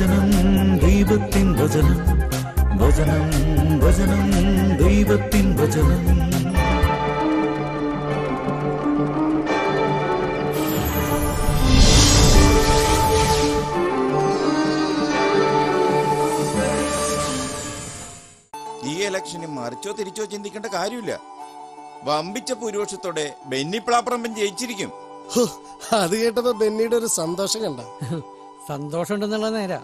വചനം ദൈവത്തിൻ വചനം വചനം വചനം ദൈവത്തിൻ വചനം ഈ ഇലക്ഷന് മറിച്ചോ തിരിച്ചോ ചിന്തിക്കേണ്ട കാര്യമില്ല. വമ്പിച്ച ഭൂരിപക്ഷത്തോടെ ബെന്നി പ്ലാപ്പറമ്പൻ ജയിച്ചിരിക്കും അത് കേട്ടപ്പോ ബെന്നിയുടെ ഒരു സന്തോഷം കണ്ട. സന്തോഷമുണ്ടെന്നുള്ള നേരാ.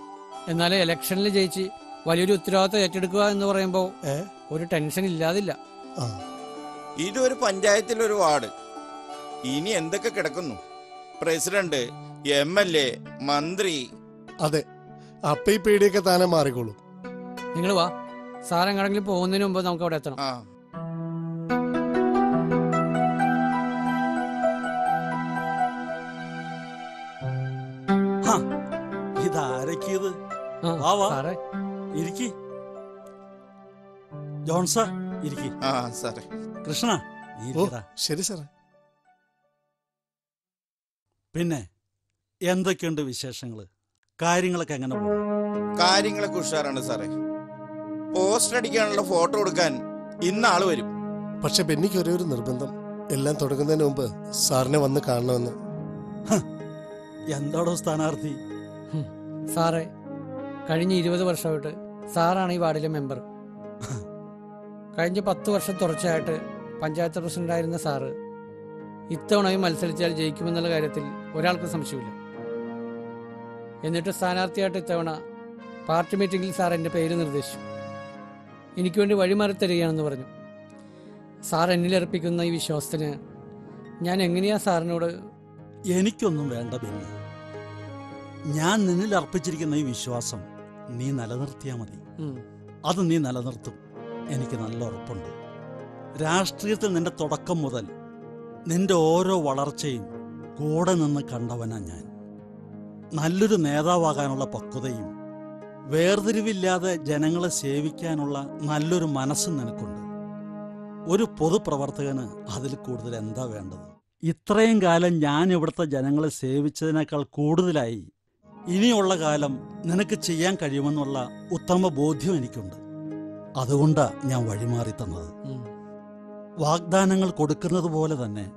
എന്നാലും ഇലക്ഷനിൽ ജയിച്ച് വലിയൊരു ഉത്തരവാദിത്തം ഏറ്റെടുക്കുക എന്ന് പറയുമ്പോൾ ഒരു ടെൻഷൻ ഇല്ലാതില്ല. ഇതൊരു പഞ്ചായത്തിലൊരു വാർഡ്. ഇനി എന്തൊക്കെ കിടക്കുന്നു? പ്രസിഡന്റ് എം എൽ എ മന്ത്രി. അതെ. അപ്പൊ ഈ പേടിയൊക്കെ താനെ മാറിക്കോളൂ. നിങ്ങൾ വാ. സാറെങ്ങടെങ്കിലും പോകുന്നതിന് മുമ്പ് നമുക്ക് അവിടെ എത്തണം ആ, വാ, വാ. സാറേ. ഇരിക്കി. ജോൺസ ഇരിക്കി. ആ സാറേ. കൃഷ്ണ ഓ ഇരിക്കടാ. ശരി സാറേ. പിന്നെ എന്തൊക്കെയുണ്ട് വിശേഷങ്ങൾ? കാര്യങ്ങളൊക്കെ എങ്ങനെ പോകും കാര്യങ്ങളൊക്കെ ഉഷാറാണ് സാറേ. പോസ്റ്റർ അടിക്കാനുള്ള ഫോട്ടോ കൊടുക്കാൻ ഇന്ന് ആൾ വരും. പക്ഷെ ബെന്നിക്ക് ഒരേ ഒരു നിർബന്ധം. എല്ലാം തുടങ്ങുന്നതിന് മുമ്പ് സാറിനെ വന്ന് കാണണമെന്ന്. എന്താടോ സ്ഥാനാർത്ഥി? സാറേ കഴിഞ്ഞ ഇരുപത് വർഷമായിട്ട് സാറാണ് ഈ വാർഡിലെ മെമ്പർ. കഴിഞ്ഞ പത്ത് വർഷം തുടർച്ചയായിട്ട് പഞ്ചായത്ത് പ്രസിഡന്റായിരുന്ന സാറ് ഇത്തവണയും മത്സരിച്ചാൽ ജയിക്കുമെന്നുള്ള കാര്യത്തിൽ ഒരാൾക്കും സംശയമില്ല. എന്നിട്ട് സ്ഥാനാർത്ഥിയായിട്ട് ഇത്തവണ പാർട്ടി മീറ്റിംഗിൽ സാർ എന്റെ പേര് നിർദ്ദേശിച്ചു. എനിക്ക് വേണ്ടി വഴിമാറി തരികയാണെന്ന് പറഞ്ഞു. സാർ എന്നിലർപ്പിക്കുന്ന ഈ വിശ്വാസത്തിന് ഞാൻ എങ്ങനെയാ സാറിനോട് എനിക്കൊന്നും വേണ്ട ബെന്നി. ഞാൻ നിന്നിൽ അർപ്പിച്ചിരിക്കുന്ന ഈ വിശ്വാസം നീ നിലനിർത്തിയാ മതി. അത് നീ നിലനിർത്തും. എനിക്ക് നല്ല ഉറപ്പുണ്ട്. രാഷ്ട്രീയത്തിൽ നിന്റെ തുടക്കം മുതൽ നിന്റെ ഓരോ വളർച്ചയും കൂടെ നിന്ന് കണ്ടവനാ ഞാൻ. നല്ലൊരു നേതാവാകാനുള്ള പക്വതയും വേർതിരിവില്ലാതെ ജനങ്ങളെ സേവിക്കാനുള്ള നല്ലൊരു മനസ്സും നിനക്കുണ്ട്. ഒരു പൊതുപ്രവർത്തകന് അതിൽ കൂടുതൽ എന്താ വേണ്ടത്? ഇത്രയും കാലം ഞാൻ ഇവിടുത്തെ ജനങ്ങളെ സേവിച്ചതിനേക്കാൾ കൂടുതലായി ഇനിയുള്ള കാലം നിനക്ക് ചെയ്യാൻ കഴിയുമെന്നുള്ള ഉത്തമ ബോധ്യം എനിക്കുണ്ട്. അതുകൊണ്ടാ ഞാൻ വഴിമാറി തന്നത്. വാഗ്ദാനങ്ങൾ കൊടുക്കുന്നത് പോലെ തന്നെ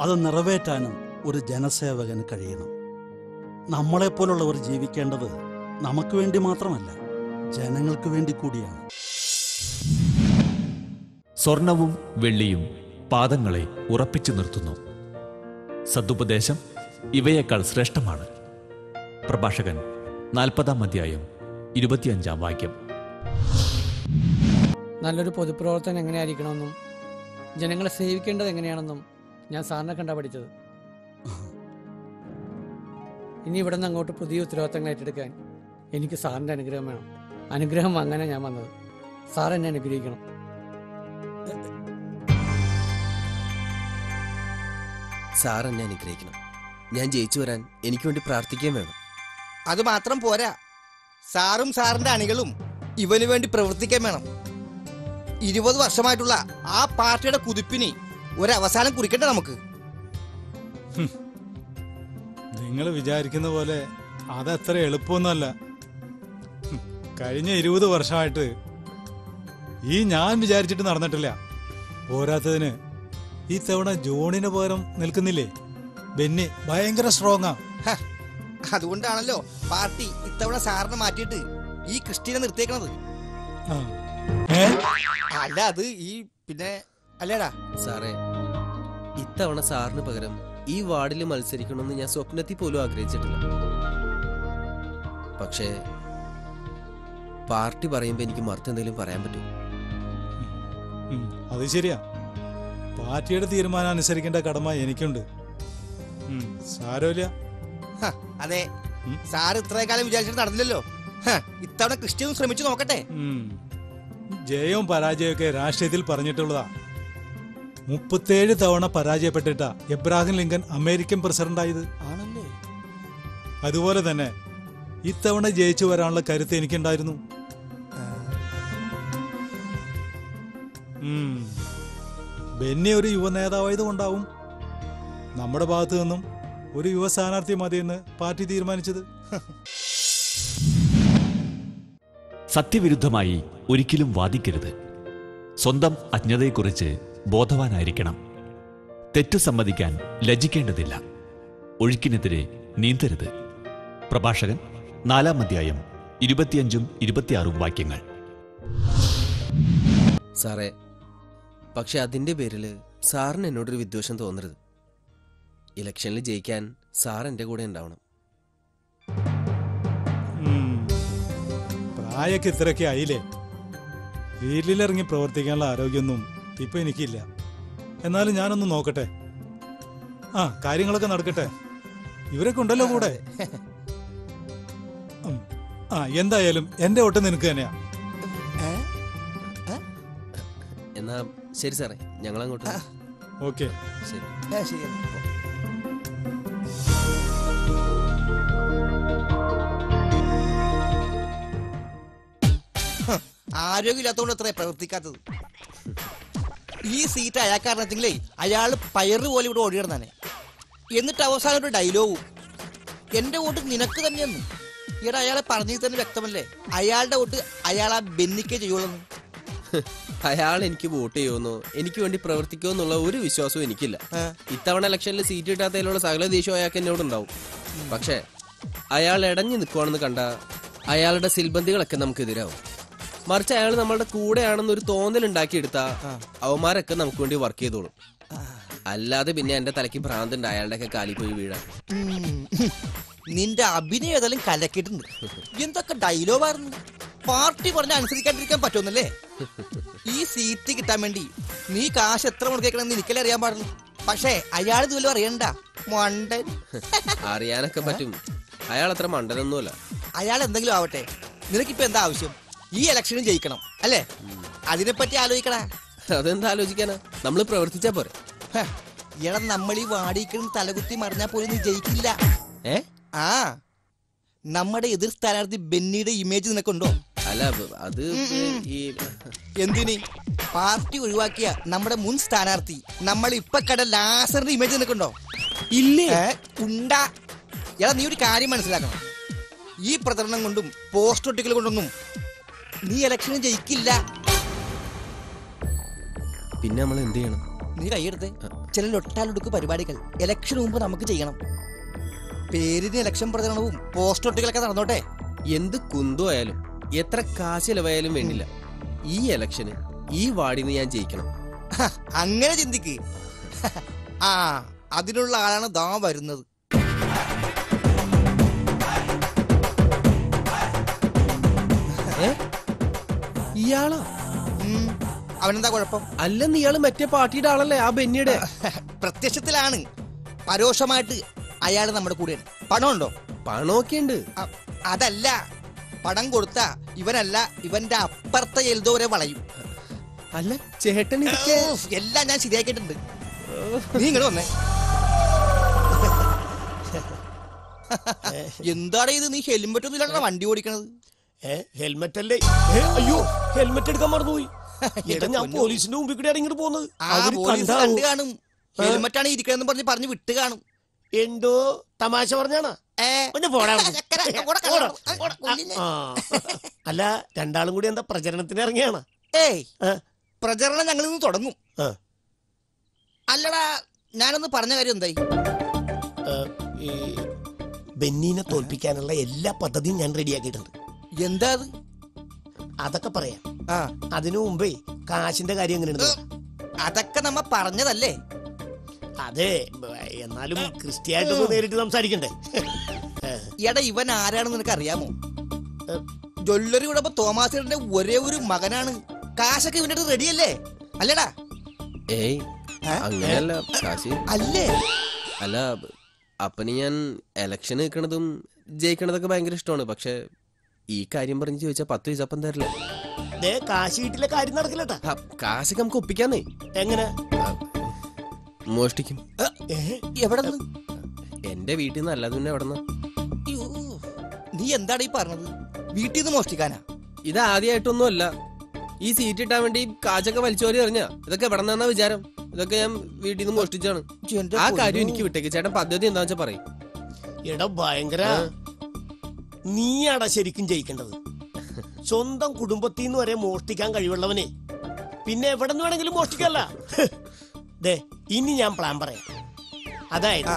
അത് നിറവേറ്റാനും ഒരു ജനസേവകന് കഴിയണം. നമ്മളെപ്പോലുള്ളവർ ജീവിക്കേണ്ടത് നമുക്ക് വേണ്ടി മാത്രമല്ല ജനങ്ങൾക്ക് വേണ്ടി കൂടിയാണ്. സ്വർണവും വെള്ളിയും പാദങ്ങളെ ഉറപ്പിച്ചു നിർത്തുന്നു. സതുപദേശം ഇവയേക്കാൾ ശ്രേഷ്ഠമാണ്. പ്രഭാഷകൻ നാൽപ്പതാം അധ്യായം ഇരുപത്തിയഞ്ചാം വാക്യം. നല്ലൊരു പൊതുപ്രവർത്തനം എങ്ങനെയായിരിക്കണമെന്നും ജനങ്ങളെ സേവിക്കേണ്ടത് എങ്ങനെയാണെന്നും ഞാൻ സാറിനെ കണ്ടാ പഠിച്ചത്. ഇനി ഇവിടെ നിന്ന് അങ്ങോട്ട് പുതിയ ഉത്തരവാദിത്തങ്ങൾ ഏറ്റെടുക്കാൻ എനിക്ക് സാറിന്റെ അനുഗ്രഹം വേണം. അനുഗ്രഹം അങ്ങനെ ഞാൻ വന്നത്. സാർ എന്നെ അനുഗ്രഹിക്കണം. സാർ എന്നെ അനുഗ്രഹിക്കണം. ഞാൻ ജയിച്ചു വരാൻ എനിക്ക് വേണ്ടി പ്രാർത്ഥിക്കുകയും വേണം. അത് മാത്രം പോരാ. സാറും സാറിന്റെ അണികളും ഇവന് വേണ്ടി പ്രവർത്തിക്കാൻ വേണം. ഇരുപത് വർഷമായിട്ടുള്ള ആ പാർട്ടിയുടെ കുതിപ്പിന് ഒരവസാനം കുറിക്കട്ടെ നമുക്ക്. നിങ്ങൾ വിചാരിക്കുന്ന പോലെ അതത്ര എളുപ്പമൊന്നുമല്ല. കഴിഞ്ഞ ഇരുപത് വർഷമായിട്ട് ഈ ഞാൻ വിചാരിച്ചിട്ട് നടന്നിട്ടില്ല. പോരാത്തതിന് ഈ തവണ ജോണിന് പകരം നിൽക്കുന്നില്ലേ? ബെന്നി ഭയങ്കര സ്ട്രോങ്ങാ അതുകൊണ്ടാണല്ലോ പാർട്ടി ഇത്തവണ സാറിനെ മാറ്റിയിട്ട് ഈ ക്രിസ്റ്റീനെ നിർത്തിയേക്കണത്. അല്ല അത് ഈ പിന്നെ അല്ലേടാ? സാറേ ഇത്തവണ സാറിന് പകരം ഈ വാർഡിൽ മത്സരിക്കണമെന്ന് ഞാൻ സ്വപ്നത്തിൽ പോലും ആഗ്രഹിച്ചിട്ടില്ല. പക്ഷേ പാർട്ടി പറയുമ്പോൾ എനിക്ക് മർത്തെന്തെങ്കിലും പറയാൻ പറ്റും? അത് ശരിയാ. പാർട്ടിയുടെ തീരുമാനം അനുസരിക്കേണ്ട കടമ എനിക്കുണ്ട്. സാരമില്ല അതെ. സാർ ഇത്രയും കാലം വിചാരിച്ചിട്ട് നടന്നില്ലല്ലോ. ഇത്തവണ ക്രിസ്റ്റ്യൻ ശ്രമിച്ചു നോക്കട്ടെ. ജയവും പരാജയമൊക്കെ രാഷ്ട്രീയത്തിൽ പറഞ്ഞിട്ടുള്ളതാ. മുപ്പത്തേഴ് തവണ പരാജയപ്പെട്ടിട്ട എബ്രാഹിം ലിങ്കൻ അമേരിക്കൻ പ്രസിഡന്റായത് ആണല്ലേ? അതുപോലെ തന്നെ ഇത്തവണ ജയിച്ചു വരാനുള്ള കരുത്ത് എനിക്കുണ്ടായിരുന്നു. ബെന്നി ഒരു യുവ നേതാവായത് കൊണ്ടാവും നമ്മുടെ ഭാഗത്തു നിന്നും ഒരു യുവ സ്ഥാനാർത്ഥി മതിയെന്ന് പാർട്ടി തീരുമാനിച്ചത്. സത്യവിരുദ്ധമായി ഒരിക്കലും വാദിക്കരുത്. സ്വന്തം അജ്ഞതയെക്കുറിച്ച് ബോധവാനായിരിക്കണം. തെറ്റു സമ്മതിക്കാൻ ലജ്ജിക്കേണ്ടതില്ല. ഒഴുക്കിനെതിരെ നീന്തരുത്. പ്രഭാഷകൻ നാലാം അധ്യായം ഇരുപത്തിയഞ്ചും ഇരുപത്തിയാറും വാക്യങ്ങൾ. സാറേ പക്ഷെ അതിന്റെ പേരിൽ സാറിന് എന്നോടൊരു വിദ്വേഷം തോന്നരുത്. ഇലക്ഷനിൽ ജയിക്കാൻ സാർ എന്റെ കൂടെ ഉണ്ടാവണം. പ്രായൊക്കെ ഇത്രയൊക്കെ ആയില്ലേ? വീട്ടിലിറങ്ങി പ്രവർത്തിക്കാനുള്ള ആരോഗ്യമൊന്നും ഇപ്പൊ എനിക്കില്ല. എന്നാലും ഞാനൊന്ന് നോക്കട്ടെ. ആ കാര്യങ്ങളൊക്കെ നടക്കട്ടെ. ഇവരൊക്കെ ഉണ്ടല്ലോ കൂടെ? ആ എന്തായാലും എന്റെ ഓട്ടം നിനക്ക് തന്നെയാ. എന്നാ ശരി സാറേ ഞങ്ങൾ അങ്ങോട്ട് ഓക്കെ. ശരി. ആരോഗ്യമില്ലാത്തതുകൊണ്ട് അത്ര പ്രവർത്തിക്കാത്തത്. ഈ സീറ്റ് അയാൾക്കാരനെങ്കിലേ അയാൾ പയറ് പോലെ ഇവിടെ ഓടിയിടുന്നാണ് എന്നിട്ട് അവസാനം ഒരു ഡയലോഗും എന്റെ വോട്ട് നിനക്ക് തന്നെയെന്ന്. ഇവിടെ അയാളെ പറഞ്ഞിട്ട് തന്നെ വ്യക്തമല്ലേ? അയാളുടെ വോട്ട് അയാൾ ആ ബെന്നിക്കേ ചെയ്യുള്ളൂ അയാൾ എനിക്ക് വോട്ട് ചെയ്യുമെന്നോ എനിക്ക് വേണ്ടി പ്രവർത്തിക്കുമോ എന്നുള്ള ഒരു വിശ്വാസവും എനിക്കില്ല. ഇത്തവണ ഇലക്ഷനിൽ സീറ്റ് കിട്ടാത്തതിലുള്ള സകല ദേഷ്യവും അയാൾക്ക് എന്നോടുണ്ടാവും പക്ഷേ അയാൾ ഇടഞ്ഞു നിൽക്കുവാണെന്ന് കണ്ട അയാളുടെ സിൽബന്ധികളൊക്കെ നമുക്കെതിരാവും മറിച്ച് അയാൾ നമ്മളുടെ കൂടെയാണെന്ന് ഒരു തോന്നൽ ഉണ്ടാക്കിയെടുത്ത അവന്മാരൊക്കെ നമുക്ക് വേണ്ടി വർക്ക് ചെയ്തോളും. അല്ലാതെ പിന്നെ എന്റെ തലയ്ക്ക് ഭ്രാന്തുണ്ട് അയാളുടെ ഒക്കെ കാലി പോയി വീഴാൻ. നിന്റെ അഭിനയം ഏതായാലും കലക്കിയിട്ടുണ്ട്. എന്തൊക്കെ ഡയലോഗായിരുന്നു പാർട്ടി പറഞ്ഞ അനുസരിക്കാണ്ടിരിക്കാൻ പറ്റുമെന്നല്ലേ? ഈ സീറ്റ് കിട്ടാൻ വേണ്ടി നീ കാശ് എത്ര മുടക്കേക്കണമെന്ന് എനിക്കല്ലേ അറിയാൻ പാടുള്ളൂ. പക്ഷേ അയാൾ ഇതുവല്ലോ അറിയണ്ട. മണ്ടൻ. അറിയാനൊക്കെ പറ്റും. അയാൾ അത്ര മണ്ടനൊന്നുമല്ല. അയാൾ എന്തെങ്കിലും ആവട്ടെ. നിനക്കിപ്പോ എന്താ ആവശ്യം? ഈ ഇലക്ഷനും ജയിക്കണം അല്ലേ? അതിനെപ്പറ്റി ആലോചിക്കടാ. അതെന്താ ആലോചിക്കാനാ? നമ്മൾ പ്രവർത്തിച്ചാ പോരെ. എടാ നമ്മൾ ഈ വാടിക്കുന്ന തലകുത്തി മറിഞ്ഞാൽ പോലും നീ ജയിക്കില്ല. ഏ? ആ നമ്മുടെ എതിർ സ്ഥാനാർത്ഥി ബെന്നിയുടെ ഇമേജ് നിനക്കുണ്ടോ? അല്ല അത് ഈ എന്തിനി? പാർട്ടി ഒഴിവാക്കിയ നമ്മുടെ മുൻ സ്ഥാനാർത്ഥി നമ്മൾ ഇപ്പൊ കട ലാസറിന്റെ ഇമേജ് നിനക്കുണ്ടോ? ഇല്ലേ? ഉണ്ടാ. എടാ നീ ഒരു കാര്യം മനസ്സിലാക്കണം. ഈ പ്രചരണം കൊണ്ടും പോസ്റ്റ് ഒട്ടിക്കൽ കൊണ്ടൊന്നും നീ ഇലക്ഷന് ജയിക്കില്ല. പിന്നെ നമ്മൾ എന്ത് ചെയ്യണം? നീ കൈയെടുത്ത് ചില ലൊട്ടാലൊടുക്ക് പരിപാടികൾ. ഇലക്ഷന് മുമ്പ് നമുക്ക് ചെയ്യണം. പേരിന് ഇലക്ഷൻ പ്രചരണവും പോസ്റ്റ് ഒട്ടുകളൊക്കെ നടന്നോട്ടെ? എന്ത് കുന്തു ആയാലും എത്ര കാശ് ചിലവായാലും വേണ്ടില്ല. ഈ ഇലക്ഷന് ഈ വാർഡിന്ന് ഞാൻ ജയിക്കണം. അങ്ങനെ ചിന്തിക്ക്. ആ അതിനുള്ള ആളാണ് ദാ വരുന്നത്. ഇയാളാ? അവനെന്താ കുഴപ്പം? അല്ലെന്ന് ഇയാൾ മറ്റേ പാർട്ടിയുടെ ആളല്ലേ ആ ബെന്നിയുടെ? പ്രത്യക്ഷത്തിലാണ്. പരോക്ഷമായിട്ട് അയാൾ നമ്മുടെ കൂടെയാണ്. പണമുണ്ടോ? പണമൊക്കെ ഉണ്ട്. അതല്ല. പണം കൊടുത്ത ഇവനല്ല ഇവന്റെ അപ്പുറത്തെ എഴുതോരെ വളയും. അല്ല ചേട്ടൻ എല്ലാം ഞാൻ ശരിയാക്കിയിട്ടുണ്ട്. നീ ഇങ്ങോട്ട് വന്നേ. എന്താണ് ഇത്? നീ ഹെൽമെറ്റ് ഒന്നും ഇല്ലാണ്ടാ വണ്ടി ഓടിക്കണത്? ഹെൽമെറ്റ് അല്ലേ? അയ്യോ ഹെൽമെറ്റ് എടുക്കാൻ മറന്നുപോയി. എടാ ഞാൻ പോലീസിന്റെ മുമ്പിൽ കൂടെ ഇറങ്ങിട്ട് പോകുന്നത്. കണ്ടു കാണും. ഹെൽമെറ്റ് ആണ് ഇരിക്കണെന്ന് പറഞ്ഞ് പറഞ്ഞ് വിട്ട് കാണും. എന്തോ തമാശ പറഞ്ഞാണോ. അല്ല രണ്ടാളും കൂടി എന്താ പ്രചരണത്തിന് ഇറങ്ങിയാണ്? ഏയ്? പ്രചരണം ഞങ്ങൾ ഇന്ന് തുടങ്ങും. അല്ലടാ ഞാനൊന്ന് പറഞ്ഞ കാര്യം എന്തായി? ബെന്നീനെ തോൽപ്പിക്കാനുള്ള എല്ലാ പദ്ധതിയും ഞാൻ റെഡിയാക്കിയിട്ടുണ്ട്. എന്താ അത്? അതൊക്കെ പറയാം. ആ. അതിനു മുമ്പേ കാശിന്റെ കാര്യം എങ്ങനെയുണ്ട് അതൊക്കെ നമ്മ പറഞ്ഞതല്ലേ? അതെ എന്നാലും ക്രിസ്ത്യായിട്ട് നേരിട്ട് സംസാരിക്കണ്ടേ? എടാ ഇവൻ ആരാണെന്ന് നിനക്ക് അറിയാമോ ജ്വല്ലറി ഉടമ തോമാസിന്റെ ഒരേ ഒരു മകനാണ്. കാശൊക്കെ ഇവന്റെ അടുത്ത് റെഡിയല്ലേ അല്ലടാ? ഏയ്? അങ്ങനെയല്ല കാശി. അല്ലേ? അല്ല അപ്പന് ഞാൻ എലക്ഷൻ നിൽക്കണതും ജയിക്കണതൊക്കെ ഭയങ്കര ഇഷ്ടമാണ്. പക്ഷെ ഈ കാര്യം പറഞ്ഞ് ചോദിച്ചാൽ പത്ത് പൈസ അപ്പം തരില്ല. ദേ കാശ് വീട്ടിലെ കാര്യം നടക്കില്ലട്ടാ. ആ, കാശൊക്കെ നമുക്ക് ഒപ്പിക്കാന്നേ. എങ്ങനെ? മോഷ്ടിക്കും. ഏ? എവിടെ എന്റെ വീട്ടിൽ നിന്ന് അല്ലാതെ പിന്നെ എവിടെ നീ എന്താണ് ഈ പറഞ്ഞത്? വീട്ടിൽ നിന്ന് മോഷ്ടിക്കാനാ? ഇത് ആദ്യമായിട്ടൊന്നും അല്ല. ഈ സീറ്റ് ഇട്ടാൻ വേണ്ടി കാശൊക്കെ വലിച്ചോരി എറിഞ്ഞ. ഇതൊക്കെ എവിടെ നിന്നാ വിചാരം? ഇതൊക്കെ ഞാൻ വീട്ടിൽ നിന്ന് മോഷ്ടിച്ചാണ് എന്റെ ആ പൊന്നോ. കാര്യം എനിക്ക് വിട്ടേക്ക്. ചേട്ടൻ പദ്ധതി എന്താ വെച്ചാ പറയും. എടാ ഭയങ്കര. നീയാടാ ശരിക്കും ജയിക്കേണ്ടത്. സ്വന്തം കുടുംബത്തിൽ നിന്ന് വരെ മോഷ്ടിക്കാൻ കഴിവുള്ളവനെ. പിന്നെ എവിടെ നിന്ന് വേണമെങ്കിലും മോഷ്ടിക്കല്ല. ദേ ഇനി ഞാൻ പ്ലാൻ പറയാം. അതായത്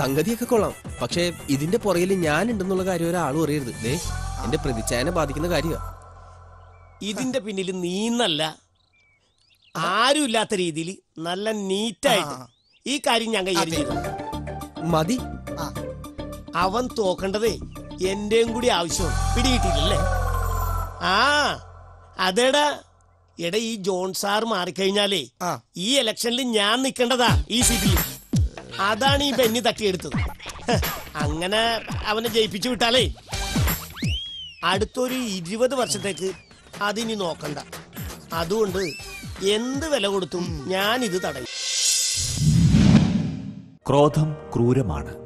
സംഗതിയൊക്കെ കൊള്ളാം. പക്ഷെ ഇതിന്റെ പുറകിൽ ഞാൻ ഉണ്ടെന്നുള്ള കാര്യം ഒരാളും അറിയരുത്. ദേ എന്റെ പ്രതിച്ഛായനെ ബാധിക്കുന്ന കാര്യമാണ് ഇതിന്റെ പിന്നിൽ നീന്നല്ല ആരും ഇല്ലാത്ത രീതിയിൽ നല്ല നീറ്റായിട്ട് ഈ കാര്യം ഞാൻ കൈകാര്യം ചെയ്തു. മതി. അവൻ തോക്കേണ്ടതേ എന്റെയും കൂടി ആവശ്യം പിടികിട്ടിയില്ലല്ലേ? ആ അതേടാ. എടാ ഈ ജോൺ സാർ മാറിക്കഴിഞ്ഞാലേ ഈ ഇലക്ഷനിൽ ഞാൻ നിൽക്കേണ്ടതാ ഈ സീറ്റിൽ അതാണ് ഈ ബെന്നി തട്ടിയെടുത്തത്. അങ്ങനെ അവനെ ജയിപ്പിച്ചു വിട്ടാലേ. അടുത്തൊരു ഇരുപത് വർഷത്തേക്ക് അതിനി നോക്കണ്ട. അതുകൊണ്ട് എന്ത് വില കൊടുത്തും ഞാനിത് തടയും. ക്രോധം ക്രൂരമാണ്.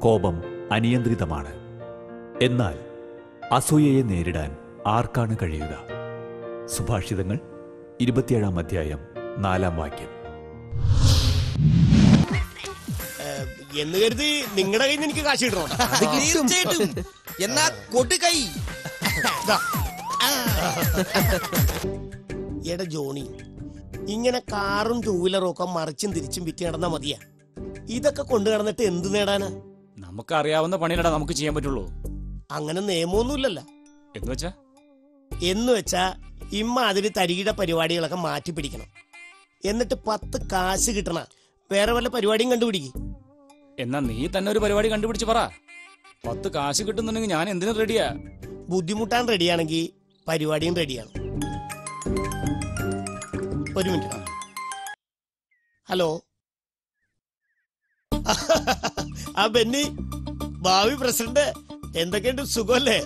കോപം അനിയന്ത്രിതമാണ്. എന്നാൽ അസൂയയെ നേരിടാൻ ആർക്കാണ് കഴിയുക? സുഭാഷിതങ്ങൾ ഇരുപത്തിയേഴാം അധ്യായം നാലാം വാക്യം. എന്ന് കരുതി നിങ്ങളുടെ കയ്യിൽ നിന്ന് എനിക്ക് കാശ് കിട്ടണോ തീർച്ചയായിട്ടും. എന്നാ കൊടുകൈ കൈ. എടാ ജോണി ഇങ്ങനെ കാറും ടൂ വീലറും ഒക്കെ മറിച്ചും തിരിച്ചും വിറ്റ് നടന്നാ മതിയാ. ഇതൊക്കെ കൊണ്ടു നടന്നിട്ട് എന്ത് നേടാനാ? നമുക്ക് അറിയാവുന്ന പണിയിലടാ നമുക്ക് ചെയ്യാൻ പറ്റുള്ളൂ. അങ്ങനെ നിയമമൊന്നുമില്ലല്ലോ. എന്ന് വെച്ചാ? എന്ന് വെച്ചാ ഇമ്മാതിരി തരികിട പരിപാടികളൊക്കെ മാറ്റി പിടിക്കണം എന്നിട്ട് പത്ത് കാശ് കിട്ടണ വേറെ വല്ല പരിപാടിയും കണ്ടുപിടിക്കും. എന്നാ നീ തന്നെ ഒരു പരിപാടി കണ്ടുപിടിച്ച് പറ. പത്ത് കാശ് കിട്ടുന്നുണ്ടെങ്കിൽ ഞാൻ എന്തിനും റെഡിയാ ബുദ്ധിമുട്ടാൻ റെഡിയാണെങ്കിൽ പരിപാടിയും റെഡിയാണ് ഒരു മിനിറ്റ് ഹലോ ആ ബെന്നി ഭാവി പ്രസിഡന്റ് എന്തൊക്കെയുണ്ട്? സുഖമല്ലേ?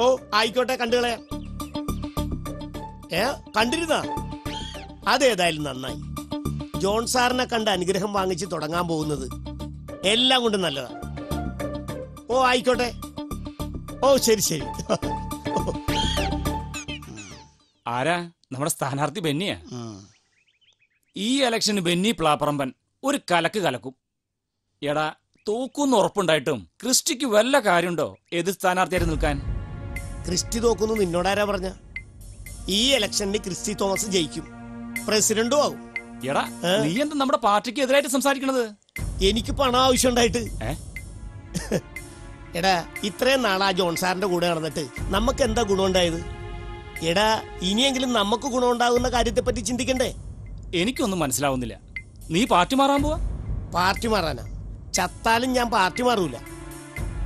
ഓ ആയിക്കോട്ടെ കണ്ടുകളെ ഏ കണ്ടിരുന്ന? അതേതായാലും നന്നായി. ജോൺ സാറിനെ കണ്ട് അനുഗ്രഹം വാങ്ങിച്ച് തുടങ്ങാൻ പോകുന്നത് എല്ലാം കൊണ്ടും നല്ലതാ. ഓ ആയിക്കോട്ടെ. ഓ ശരി ശരി. ആരാ? നമ്മുടെ സ്ഥാനാർത്ഥി ബെന്നിയാ? ഈ ഇലക്ഷന് ബെന്നി പ്ലാപ്പറമ്പൻ ഒരു കലക്ക് കലക്കും. എടാ തോക്കുന്ന് ഉറപ്പുണ്ടായിട്ടും ക്രിസ്റ്റിക്ക് വല്ല കാര്യമുണ്ടോ ഏത് സ്ഥാനാർത്ഥിയായിട്ട് നിൽക്കാൻ? ക്രിസ്റ്റി തോക്കുന്നു നിന്നോടാരാ പറഞ്ഞ? ഈ ഇലക്ഷനിൽ ക്രിസ്റ്റി തോമസ് ജയിക്കും. പ്രസിഡന്റും ആവും. എടാ? നീ എന്താ നമ്മുടെ പാർട്ടിക്ക് എതിരായിട്ട് സംസാരിക്കണത്? എനിക്ക് പണം ആവശ്യമുണ്ടായിട്ട്? എടാ ഇത്രയും നാളാ ജോൺ സാറിന്റെ കൂടെ നടന്നിട്ട് നമുക്ക് എന്താ ഗുണമുണ്ടായത്? എടാ ഇനിയെങ്കിലും നമുക്ക് ഗുണമുണ്ടാകുന്ന കാര്യത്തെ പറ്റി ചിന്തിക്കണ്ടേ? എനിക്കൊന്നും മനസ്സിലാവുന്നില്ല. നീ പാർട്ടി മാറാൻ പോവാ? പാർട്ടി മാറാനാ? ചത്താലും ഞാൻ പാർട്ടി മാറൂല.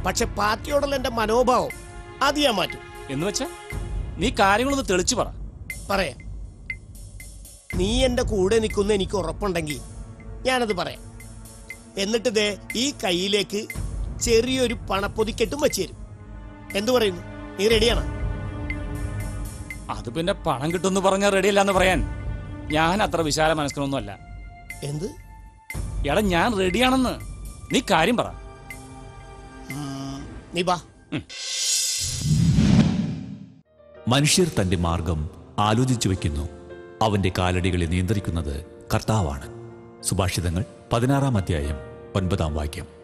പക്ഷെ പാർട്ടിയോടുള്ള എന്റെ മനോഭാവം അത് ഞാൻ മാറ്റും. എന്ന് വെച്ചാ നീ കാര്യങ്ങളൊന്ന് തെളിച്ചു പറ. പറയാം. നീ എന്റെ കൂടെ നിൽക്കുന്ന എനിക്ക് ഉറപ്പുണ്ടെങ്കിൽ ഞാനത് പറയാം. എന്നിട്ട് ദേ ഈ കയ്യിലേക്ക് ചെറിയൊരു പണപ്പൊതിക്കെട്ടും വെച്ചു തരും. എന്തു പറയുന്നു? നീ റെഡിയാണ് അത് പിന്നെ പണം കിട്ടുമെന്ന് പറഞ്ഞാൽ റെഡിയല്ല എന്ന് പറയാൻ. ഞാൻ അത്ര വിശാല മനസ്കനൊന്നുമല്ല എന്ത്? എടാ ഞാൻ റെഡിയാണെന്ന് നീ കാര്യം പറ. നീ ബാ മനുഷ്യർ തന്റെ മാർഗം ആലോചിച്ചു വെക്കുന്നു. അവന്റെ കാലടികളെ നിയന്ത്രിക്കുന്നത് കർത്താവാണ്. സുഭാഷിതങ്ങൾ പതിനാറാം അധ്യായം ഒൻപതാം വാക്യം.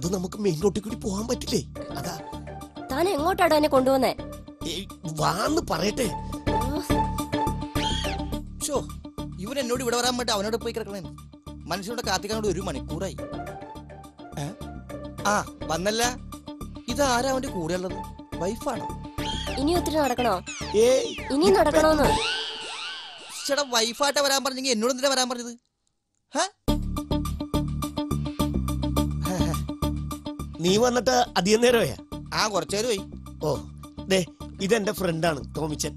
അത് നമുക്ക് മെയിൻ റോട്ടിൽ കൂടി പോകാൻ പറ്റില്ലേ? അതാ. താൻ എങ്ങോട്ടാടോ എന്നെ കൊണ്ടുവന്നേ? ഏയ്, വാന്ന് പറയട്ടെ. ഷോ ഇവൻ എന്നോട് ഇവിടെ വരാൻ വേണ്ടി അവനോട് പോയി കിടക്കണേ. മനുഷ്യനോട് കാത്തിക്കാനോട് ഒരു മണിക്കൂറായി. ഏ? ആ വന്നല്ല. ഇതാരാ അവന്റെ കൂടെ ഉള്ളത്? വൈഫാണ്? ഇനി ഒത്തിരി നടക്കണോ? ഏയ് ഇനി നടക്കണോന്ന്? ചേട്ടാ വൈഫായിട്ടാ വരാൻ പറഞ്ഞെങ്കിൽ എന്നോട് എന്തിനാ വരാൻ പറഞ്ഞത്? നീ വന്നിട്ട് അധികം നേരമായ? ആ കുറച്ചേരമായി ഓ ദേ ഇതെന്റെ ഫ്രണ്ടാണ് ടോമിച്ചൻ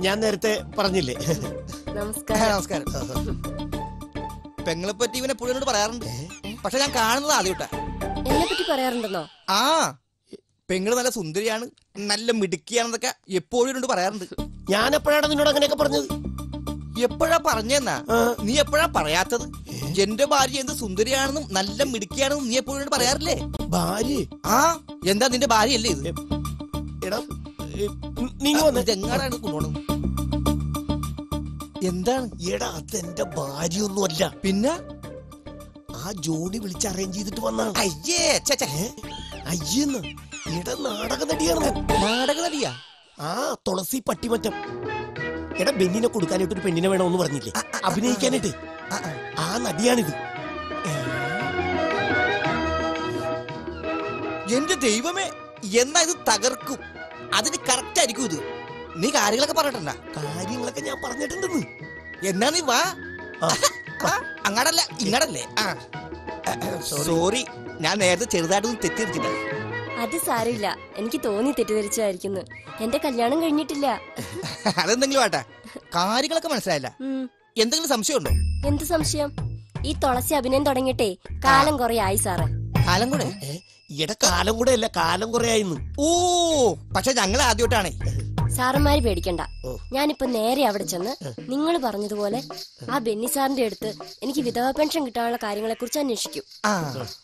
ഞാൻ നേരത്തെ പറഞ്ഞില്ലേ? നമസ്കാരം. നമസ്കാരം. പെങ്ങളെ പറ്റി ഇവനെ എപ്പോഴും പറയാറുണ്ട്. പക്ഷെ ഞാൻ കാണുന്നത് ആദ്യമായിട്ടാ. എന്നെ പറ്റി പറയാറുണ്ടെന്നോ? ആ പെങ്ങൾ നല്ല സുന്ദരിയാണ് നല്ല മിടുക്കിയാണെന്നൊക്കെ എപ്പോഴും പറയാറുണ്ട്. ഞാൻ എപ്പോഴാണ് നിന്നോട് അങ്ങനെയൊക്കെ പറഞ്ഞത്? എപ്പോഴാ പറഞ്ഞെന്നാ? നീ എപ്പോഴാ പറയാത്തത്? എന്റെ ഭാര്യ എന്ത് സുന്ദരിയാണെന്നും നല്ല മിടുക്കിയാണെന്നും നീ എപ്പോഴും പറയാറില്ലേ? ഭാര്യ? ആ എന്താ നിന്റെ ഭാര്യയല്ലേ ഇത്? എടാ ഇതെങ്ങാടാണ് കൊണ്ടുപോണത് എന്താണ്? എടാ അതെന്റെ ഭാര്യയൊന്നുമല്ല. പിന്നെ? ആ ജോഡി വിളിച്ച് അറേഞ്ച് ചെയ്തിട്ട് വന്നാണ്. അയ്യേ. അയ്യെന്ന് എടാ നാടക നടിയാണ് നാടക നടിയാ ആ തുളസി പട്ടിമറ്റം. എടാ ബെന്നിനെ കൊടുക്കാനായിട്ട് ഒരു പെണ്ണിനെ വേണമെന്ന് പറഞ്ഞില്ലേ? അഭിനയിക്കാനായിട്ട്. ആ നടിയാണിത്. എന്റെ ദൈവമേ എന്നാ ഇത് തകർക്കും? അതിന് കറക്റ്റ് ആയിരിക്കും ഇത്. നീ കാര്യങ്ങളൊക്കെ പറഞ്ഞിട്ടുണ്ട കാര്യങ്ങളൊക്കെ ഞാൻ പറഞ്ഞിട്ടുണ്ടെന്ന്. എന്നാ നീ വാ. അങ്ങടല്ല ഇങ്ങടല്ലേ ആ സോറി ഞാൻ നേരത്തെ ചെറുതായിട്ടൊന്നും തെറ്റിദ്ധരിച്ചില്ല അത് സാരമില്ല. എനിക്ക് തോന്നി തെറ്റിദ്ധരിച്ചായിരിക്കുന്നു എന്റെ കല്യാണം കഴിഞ്ഞിട്ടില്ല. അതെന്തെങ്കിലും ആട്ടെ? കാര്യങ്ങളൊക്കെ മനസ്സിലായില്ല. എന്തെങ്കിലും സംശയമുണ്ടോ? എന്ത് സംശയം? ഈ തുളസി അഭിനയം തുടങ്ങിയിട്ടേ കാലം കുറെ ആയി സാറേ. കാലം കൂടെ? ഇട കാലം കൂടെ അല്ല കാലം കുറെ ആയിന്ന്. ഓ പക്ഷെ ഞങ്ങൾ ആദ്യമായിട്ടാണേ സാറന്മാര് പേടിക്കണ്ട. ഞാനിപ്പോ നേരെ അവിടെ ചെന്ന് നിങ്ങൾ പറഞ്ഞതുപോലെ ആ. ബെന്നി സാറിന്റെ അടുത്ത് എനിക്ക് വിധവ പെൻഷൻ കിട്ടാനുള്ള കാര്യങ്ങളെ കുറിച്ച് അന്വേഷിക്കും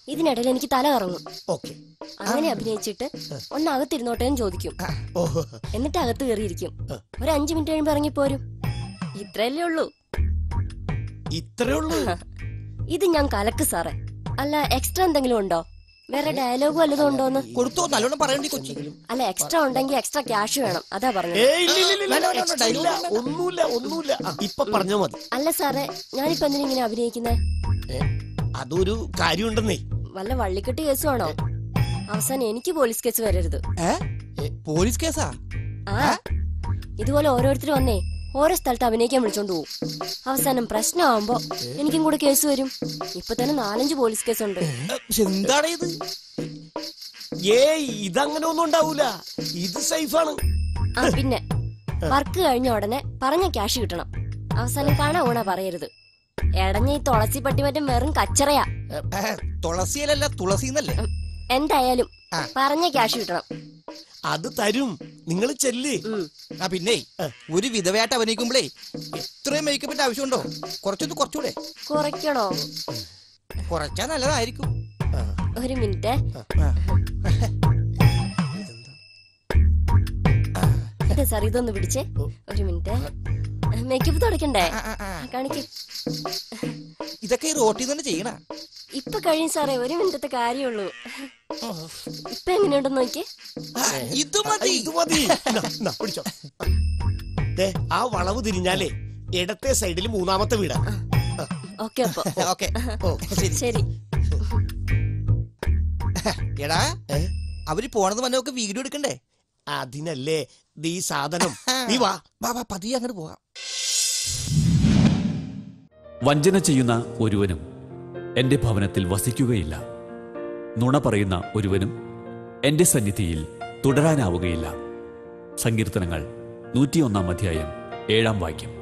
ഇതിനിടയിൽ എനിക്ക് തല കറങ്ങും. അങ്ങനെ അഭിനയിച്ചിട്ട് ഒന്ന് അകത്തിരുന്നോട്ടെ എന്ന് ചോദിക്കും. എന്നിട്ട് അകത്ത് കയറിയിരിക്കും. ഒരു അഞ്ചു മിനിറ്റ് കഴിയുമ്പോ ഇറങ്ങിപ്പോരും. ഇത്രയല്ലേ ഉള്ളൂ. ഇത്രേ ഉള്ളൂ? ഇത് ഞാൻ കലക്ക് സാറേ. അല്ല എക്സ്ട്രാ എന്തെങ്കിലും ഉണ്ടോ? വേറെ ഡയലോഗ് വല്ലതും ഉണ്ടോന്ന്? കൊടുത്തോ നല്ലോണം പറയണ്ടി കൊച്ചി. അല്ല എക്സ്ട്രാ ഉണ്ടെങ്കിൽ എക്സ്ട്രാ ക്യാഷ് വേണം. അതാ പറഞ്ഞത്. ഇല്ല, ഒന്നുമില്ല ഒന്നുമില്ല. ഇപ്പൊ പറഞ്ഞാ മതി. അല്ല സാറേ ഞാനിപ്പോ എന്തിനാ ഇങ്ങനെ അഭിനയിക്കുന്നേ? അതൊരു കാര്യമുണ്ടെന്നേ. വല്ല വള്ളിക്കെട്ട് കേസുമാണോ അവസാനം എനിക്ക് പോലീസ് കേസ് വരരുത്. പോലീസ് കേസാ? ആ. ഇതുപോലെ ഓരോരുത്തർ വന്നേ. ഓരോ സ്ഥലത്ത് അഭിനയിക്കാൻ വിളിച്ചോണ്ട് പോകും അവസാനം പ്രശ്നമാകുമ്പോ എനിക്കും കൂടെ കേസ് വരും. ഇപ്പൊ തന്നെ നാലഞ്ച് പോലീസ് കേസ് ഉണ്ട് എന്താണ് ഇത്? ഏ ഇതങ്ങനെ ഒന്നും ഉണ്ടാവൂല. ഇത് സേഫാണ്. ആ പിന്നെ വർക്ക് കഴിഞ്ഞ ഉടനെ പറഞ്ഞ ക്യാഷ് കിട്ടണം. അവസാനം കാണാ ഊണ പറയരുത്. എടഞ്ഞ ഈ തുളസി പട്ടി മറ്റും വെറും കച്ചറയാ. തുളസിയിലല്ല തുളസി എന്തായാലും പറഞ്ഞ ക്യാഷ് കിട്ടണം. അത് തരും. നിങ്ങൾ ചെല്ല്. ആ പിന്നെ ഒരു വിധവയായിട്ട് അഭിനയിക്കുമ്പോഴേ ഇത്രയും മേക്കപ്പിന്റെ ആവശ്യമുണ്ടോ? കുറച്ചൊന്ന് കുറച്ചുകൂടെ കുറയ്ക്കണോ? കുറച്ചാ നല്ലതായിരിക്കും. ഒരു മിനിറ്റ്. സാർ ഇതൊന്ന് പിടിച്ചേ? ഒരു മിനിറ്റ്. മേക്കപ്പ് തുടക്കണ്ടേ കാണിക്ക്. ഇതൊക്കെ ഈ റോട്ടിൽ തന്നെ ചെയ്യണ. ഇപ്പൊ കഴിയും സാറേ ഒരു മിനിറ്റത്തെ കാര്യമുള്ളൂ ഇപ്പൊ എങ്ങനെയുണ്ടെന്ന് നോക്കിയേ ഇത് മതി. ഇത് മതി. നാ, നാ, പിടിച്ചോ. ദേ, ആ വളവ് തിരിഞ്ഞാലേ ഇടത്തെ സൈഡിൽ മൂന്നാമത്തെ വീടാ. ഓക്കെ അപ്പൊ. ഓക്കെ. ശരി. എടാ അവർ പോണത് വന്നൊക്കെ വീഡിയോ എടുക്കണ്ടേ? അതിനല്ലേ ദീ സാധനം. നീ വാ. വാ വാ പതിയെ അങ്ങോട്ട് പോകാം. വഞ്ചന ചെയ്യുന്ന ഒരുവനും എന്റെ ഭവനത്തിൽ വസിക്കുകയില്ല. നുണ പറയുന്ന ഒരുവനും എന്റെ സന്നിധിയിൽ തുടരാനാവുകയില്ല. സങ്കീർത്തനങ്ങൾ നൂറ്റിയൊന്നാം അധ്യായം ഏഴാം വാക്യം.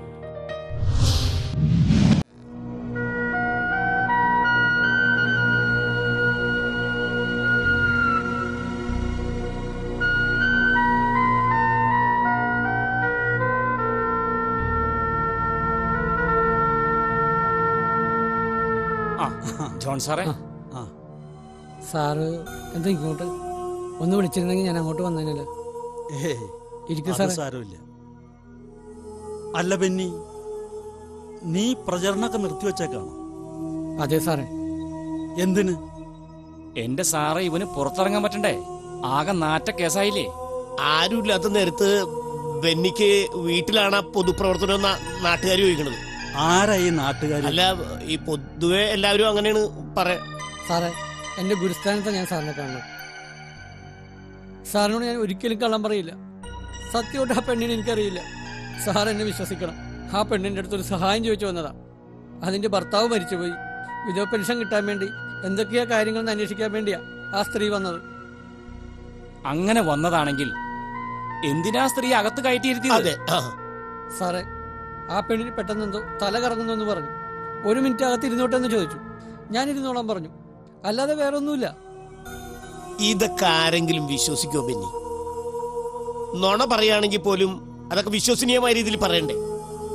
ജോൺ സാറേ സാറ് എന്താ ഇങ്ങോട്ട് ഒന്ന് വിളിച്ചിരുന്നെങ്കിൽ ഞാൻ അങ്ങോട്ട് വന്നേനല്ല. സാരമില്ല. അല്ല ബെന്നി നീ പ്രചരണമൊക്കെ നിർത്തിവെച്ചേക്കാണ് അതെ സാറേ. എന്തിന്? എന്റെ സാറേ ഇവന് പുറത്തിറങ്ങാൻ പറ്റണ്ടേ? ആകെ നാറ്റ കേസായില്ലേ? ആരുമില്ലാത്ത നേരത്ത് ബെന്നിക്ക് വീട്ടിലാണ് പൊതുപ്രവർത്തനം നാട്ടുകാർ ചോദിക്കണത്. ആരാ ഈ നാട്ടുകാർ അല്ല ഈ പൊതുവെ എല്ലാവരും അങ്ങനെയാണ് പറയാ സാറേ എന്റെ ഗുരുസ്ഥാനത്ത് ഞാൻ സാറിനെ കാണണം. സാറിനോട് ഞാൻ ഒരിക്കലും കള്ളം പറയില്ല. സത്യമായിട്ട് ആ പെണ്ണിനെ എനിക്കറിയില്ല. സാർ എന്നെ വിശ്വസിക്കണം. ആ പെണ്ണിന്റെ അടുത്തൊരു സഹായം ചോദിച്ചു വന്നതാ. അതിന്റെ ഭർത്താവ് മരിച്ചുപോയി. വിധവ പെൻഷൻ കിട്ടാൻ വേണ്ടി എന്തൊക്കെയാ കാര്യങ്ങൾ അന്വേഷിക്കാൻ വേണ്ടിയാ ആ സ്ത്രീ വന്നത്. അങ്ങനെ വന്നതാണെങ്കിൽ എന്തിനാ സ്ത്രീ അകത്ത് കയറ്റിയിരുത്തിയത്? അതെ സാറേ ആ പെണ്ണിന് പെട്ടെന്ന് എന്തോ തല കറങ്ങുന്നു എന്ന് പറഞ്ഞു. ഒരു മിനിറ്റ് അകത്ത് ഇരുന്നോട്ടെന്ന് ചോദിച്ചു. ഞാൻ ഇരുന്നോളാൻ പറഞ്ഞു. അല്ലാതെ വേറൊന്നുമില്ല. ഇതൊക്കെ ആരെങ്കിലും വിശ്വസിക്കോ ബെന്നി? നുണ പറയുകയാണെങ്കിൽ പോലും അതൊക്കെ വിശ്വസനീയമായ രീതിയിൽ പറയണ്ടേ?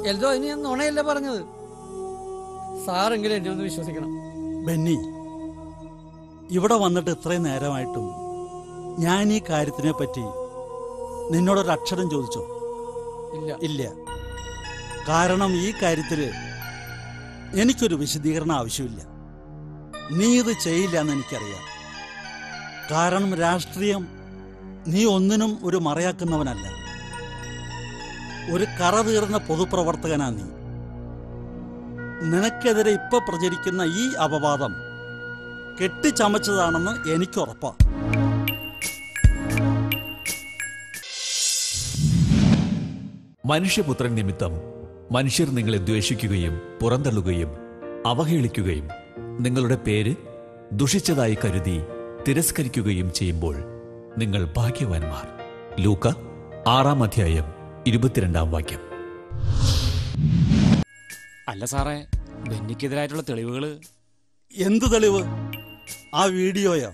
എൽദോ അതിന് ഞാൻ നുണയല്ല പറഞ്ഞത്. സാറെങ്കിലും എന്നെ ഒന്ന് വിശ്വസിക്കണം. ബെന്നി ഇവിടെ വന്നിട്ട് ഇത്രയും നേരമായിട്ടും ഞാൻ ഈ കാര്യത്തിനെ പറ്റി നിന്നോടൊരു അക്ഷരം ചോദിച്ചോ? ഇല്ല. ഇല്ല. കാരണം ഈ കാര്യത്തിൽ എനിക്കൊരു വിശദീകരണം ആവശ്യമില്ല. നീ ഇത് ചെയ്യില്ല എന്ന് എനിക്കറിയാം. കാരണം രാഷ്ട്രീയം നീ ഒന്നിനും ഒരു മറയാക്കുന്നവനല്ല. ഒരു കറ തീർന്ന പൊതുപ്രവർത്തകനാ നീ. നിനക്കെതിരെ ഇപ്പൊ പ്രചരിക്കുന്ന ഈ അപവാദം കെട്ടിച്ചമച്ചതാണെന്ന് എനിക്കുറപ്പാ. മനുഷ്യപുത്രൻ നിമിത്തം മനുഷ്യർ നിങ്ങളെ ദ്വേഷിക്കുകയും പുറന്തള്ളുകയും അവഹേളിക്കുകയും നിങ്ങളുടെ പേര് ദുഷിച്ചതായി കരുതി തിരസ്കരിക്കുകയും ചെയ്യുമ്പോൾ നിങ്ങൾ ഭാഗ്യവാന്മാർ. ലൂക്ക ആറാം അധ്യായം ഇരുപത്തിരണ്ടാം വാക്യം. അല്ല സാറേ ബെന്നിക്കെതിരായിട്ടുള്ള തെളിവുകൾ എന്ത് തെളിവ്? ആ വീഡിയോയോ?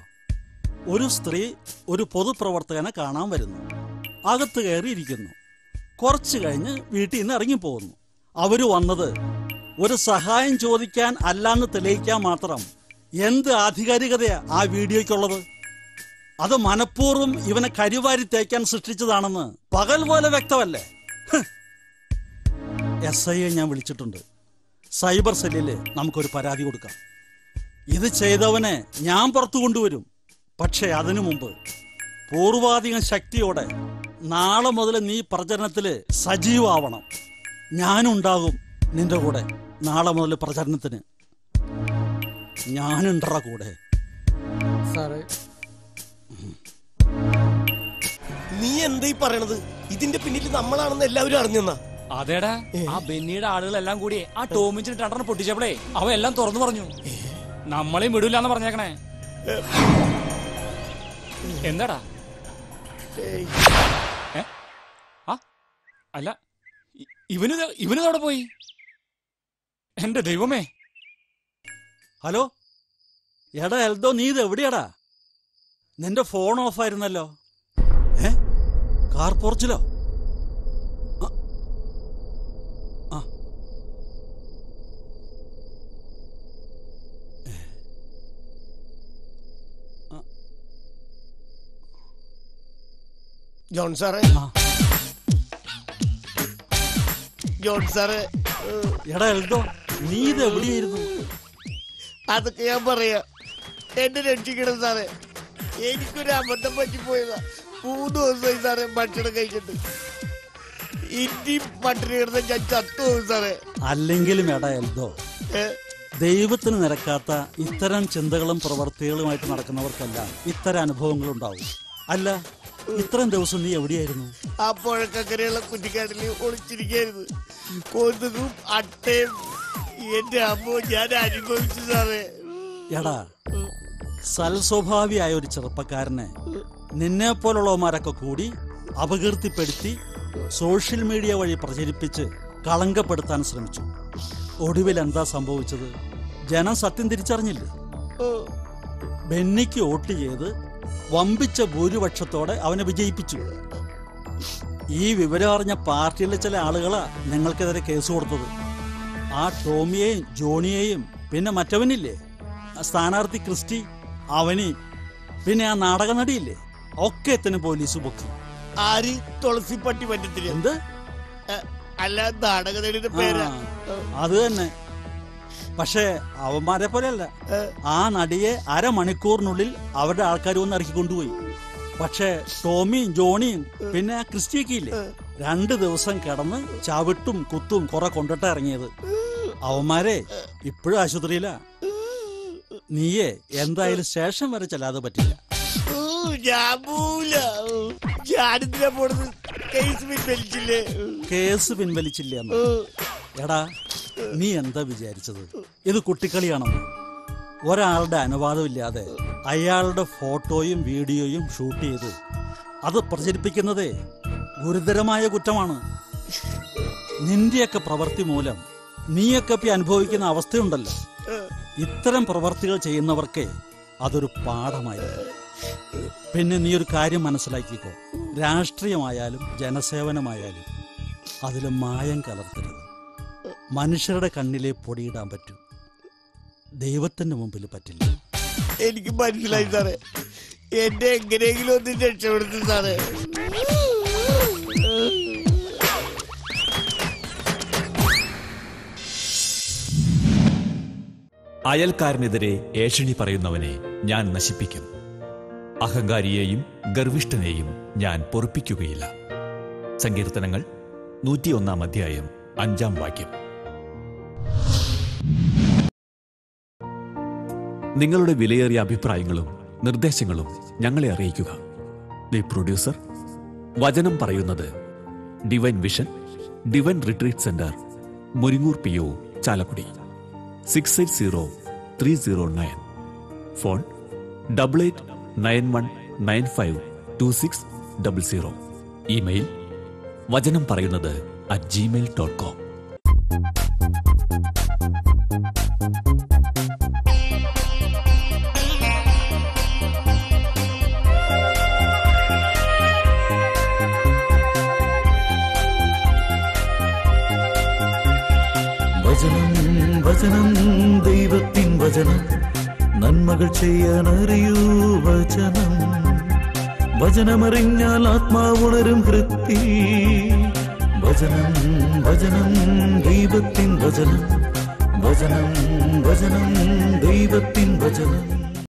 ഒരു സ്ത്രീ ഒരു പൊതുപ്രവർത്തകനെ കാണാൻ വരുന്നു. അകത്ത് കയറിയിരിക്കുന്നു. കുറച്ച് കഴിഞ്ഞ് വീട്ടിൽ നിന്ന് ഇറങ്ങിപ്പോകുന്നു. അവർ വന്നത് ഒരു സഹായം ചോദിക്കാൻ അല്ലാന്ന് തെളിയിക്കാൻ മാത്രം എന്ത് ആധികാരികതയാ ആ വീഡിയോയ്ക്കുള്ളത്? അത് മനഃപൂർവം ഇവനെ കരിവാരി തേക്കാൻ സൃഷ്ടിച്ചതാണെന്ന് പകൽ പോലെ വ്യക്തമല്ലേ? എസ് ഐയെ ഞാൻ വിളിച്ചിട്ടുണ്ട്. സൈബർ സെല്ലിൽ നമുക്കൊരു പരാതി കൊടുക്കാം. ഇത് ചെയ്തവനെ ഞാൻ പുറത്തു കൊണ്ടുവരും. പക്ഷേ അതിനു മുമ്പ് പൂർവാധികം ശക്തിയോടെ നാളെ മുതൽ നീ പ്രചരണത്തിൽ സജീവാവണം ഞാനുണ്ടാകും നിന്റെ കൂടെ. നാളെ മുതൽ പ്രചരണത്തിന്. ഞാനുണ്ടറ കൂടെ. സാറേ. നീ എന്താ ഈ പറയണത്? ഇതിന്റെ പിന്നിൽ നമ്മളാണെന്ന് എല്ലാവരും അറിഞ്ഞെന്നാ. അതേടാ ആ ബെന്നിയുടെ ആളുകളെല്ലാം കൂടി ആ ടോമിച്ചിന് രണ്ടെണ്ണം പൊട്ടിച്ചപ്പോഴേ അവ എല്ലാം തുറന്നു പറഞ്ഞു. നമ്മളെയും വിടൂലെന്ന് പറഞ്ഞേക്കണേ. എന്താടാ? ഏ? ആ? അല്ല ഇ- ഇവന് ഇവന് അവിടെ പോയി? എന്റെ ദൈവമേ. ഹലോ? എടാ എൽദോ നീ ഇത് എവിടെയാടാ? നിന്റെ ഫോൺ ഓഫായിരുന്നല്ലോ ഏ? കാർ പോർച്ചിലോ? ജോൺ സാറേ. ജോൺ സാറേ എടാ എൽദോ. നീ ഇത് എവിടെയായിരുന്നു അതൊക്കെ ഞാൻ പറയാ. എന്നെ രക്ഷിക്കണം സാറേ. എനിക്കൊരു അബദ്ധം പറ്റിപ്പോയതാ മൂന്ന് ദിവസമായി സാറേ ഭക്ഷണം കഴിച്ചിട്ട് ഇനിയും പട്ടിണി കിടന്ന ഞാൻ ചത്തുപോകും സാറേ. അല്ലെങ്കിലും എടാ എൽദോ ഏ? ദൈവത്തിന് നിരക്കാത്ത ഇത്തരം ചിന്തകളും പ്രവർത്തികളുമായിട്ട് നടക്കുന്നവർക്കല്ല ഇത്തരം അനുഭവങ്ങൾ ഉണ്ടാവും അല്ല ഇത്രയും ദിവസം നീ എവിടെയായിരുന്നു? ആ പുഴക്കക്കരയുള്ള കുറ്റിക്കാട്ടിൽ ഒളിച്ചിരിക്കായിരുന്നു കൊതുകും അട്ടയും എന്റെ അമ്മ ഞാൻ അനുഭവിച്ചു സാറേ. എടാ സൽസ്വഭാവിയായ ഒരു ചെറുപ്പക്കാരനെ നിന്നെ പോലുള്ളവന്മാരൊക്കെ കൂടി അപകീർത്തിപ്പെടുത്തി സോഷ്യൽ മീഡിയ വഴി പ്രചരിപ്പിച്ച് കളങ്കപ്പെടുത്താൻ ശ്രമിച്ചു. ഒടുവിൽ എന്താ സംഭവിച്ചത്? ജനം സത്യം തിരിച്ചറിഞ്ഞില്ലേ. ബെന്നിക്ക് വോട്ട് ചെയ്ത് വമ്പിച്ച ഭൂരിപക്ഷത്തോടെ അവനെ വിജയിപ്പിച്ചു. ഈ വിവരം അറിഞ്ഞ പാർട്ടിയിലെ ചില ആളുകളാ നിങ്ങൾക്കെതിരെ കേസ് കൊടുത്തത്. ആ ടോമിയെയും ജോണിയെയും പിന്നെ മറ്റവനില്ലേ? സ്ഥാനാർത്ഥി ക്രിസ്റ്റി അവന് പിന്നെ ആ നാടക നടിയില്ലേ ഒക്കെ എത്തിന് പോലീസ് പൊക്കി. ആര്? തുളസിപ്പട്ടി പറ്റത്തില്ല? എന്ത്? അല്ല നാടകനടിയുടെ പേരാ. ആ, അത് തന്നെ. പക്ഷേ അവന്മാരെ പോലെയല്ല. ആ നടിയെ അരമണിക്കൂറിനുള്ളിൽ അവരുടെ ആൾക്കാർ ഒന്ന് ഇറക്കി കൊണ്ടുപോയി പക്ഷേ ടോമിയും ജോണിയും പിന്നെ ക്രിസ്റ്റിയൊക്കെ ഇല്ലേ രണ്ട് ദിവസം കിടന്ന് ചവിട്ടും കുത്തും കുറെ കൊണ്ടിട്ടാ ഇറങ്ങിയത്. അവന്മാരെ ഇപ്പോഴും ആശുപത്രിയിലാ. നീയേ എന്തായാലും ശേഷം വരെ ചെല്ലാതെ പറ്റില്ല. കേസ് പിൻവലിച്ചില്ലേ? എടാ നീ എന്താ വിചാരിച്ചത്? ഇത് കുട്ടിക്കളിയാണെന്ന്. ഒരാളുടെ അനുവാദമില്ലാതെ അയാളുടെ ഫോട്ടോയും വീഡിയോയും ഷൂട്ട് ചെയ്ത് അത് പ്രചരിപ്പിക്കുന്നതേ ഗുരുതരമായ കുറ്റമാണ്. നിന്റെയൊക്കെ പ്രവൃത്തി മൂലം നീയൊക്കെ ഇപ്പൊ അനുഭവിക്കുന്ന അവസ്ഥയുണ്ടല്ലോ. ഇത്തരം പ്രവർത്തികൾ ചെയ്യുന്നവർക്ക് അതൊരു പാഠമായിരുന്നു. പിന്നെ നീ ഒരു കാര്യം മനസ്സിലാക്കിക്കോ. രാഷ്ട്രീയമായാലും ജനസേവനമായാലും അതിൽ മായം കലർത്തരുത്. മനുഷ്യരുടെ കണ്ണിലെ പൊടിയിടാൻ പറ്റും. ദൈവത്തിന്റെ മുമ്പിൽ പറ്റില്ല. എനിക്ക് മനസ്സിലായി സാറേ. എന്നെ എങ്ങനെയെങ്കിലും ഒന്ന് രക്ഷപ്പെടുത്തും സാറേ. അയൽക്കാരനെതിരെ ഏഷണി പറയുന്നവനെ ഞാൻ നശിപ്പിക്കും. അഹങ്കാരിയെയും ഗർവിഷ്ഠനെയും ഞാൻ പൊറുപ്പിക്കുകയില്ല. സങ്കീർത്തനങ്ങൾ നൂറ്റിയൊന്നാം അധ്യായം അഞ്ചാം വാക്യം. നിങ്ങളുടെ വിലയേറിയ അഭിപ്രായങ്ങളും നിർദ്ദേശങ്ങളും ഞങ്ങളെ അറിയിക്കുക. ദി പ്രൊഡ്യൂസർ വചനം പറയുന്നത് divine vision divine retreat centre Muringoor P O Chalakudy. Six eight zero three zero nine phone double eight nine one nine five two six double zero email വചനം പറയുന്നത് അറ്റ് ജിമെയിൽ ഡോട്ട് കോം വചനം ദൈവത്തിൻ വചനം നന്മകൾ ചെയ്യാൻ അറിയൂ വചനം. വചനമറിഞ്ഞാൽ ആത്മാവുണരും വൃത്തി വചനം വചനം ദൈവത്തിൻ വചനം. വചനം വചനം ദൈവത്തിൻ വചനം.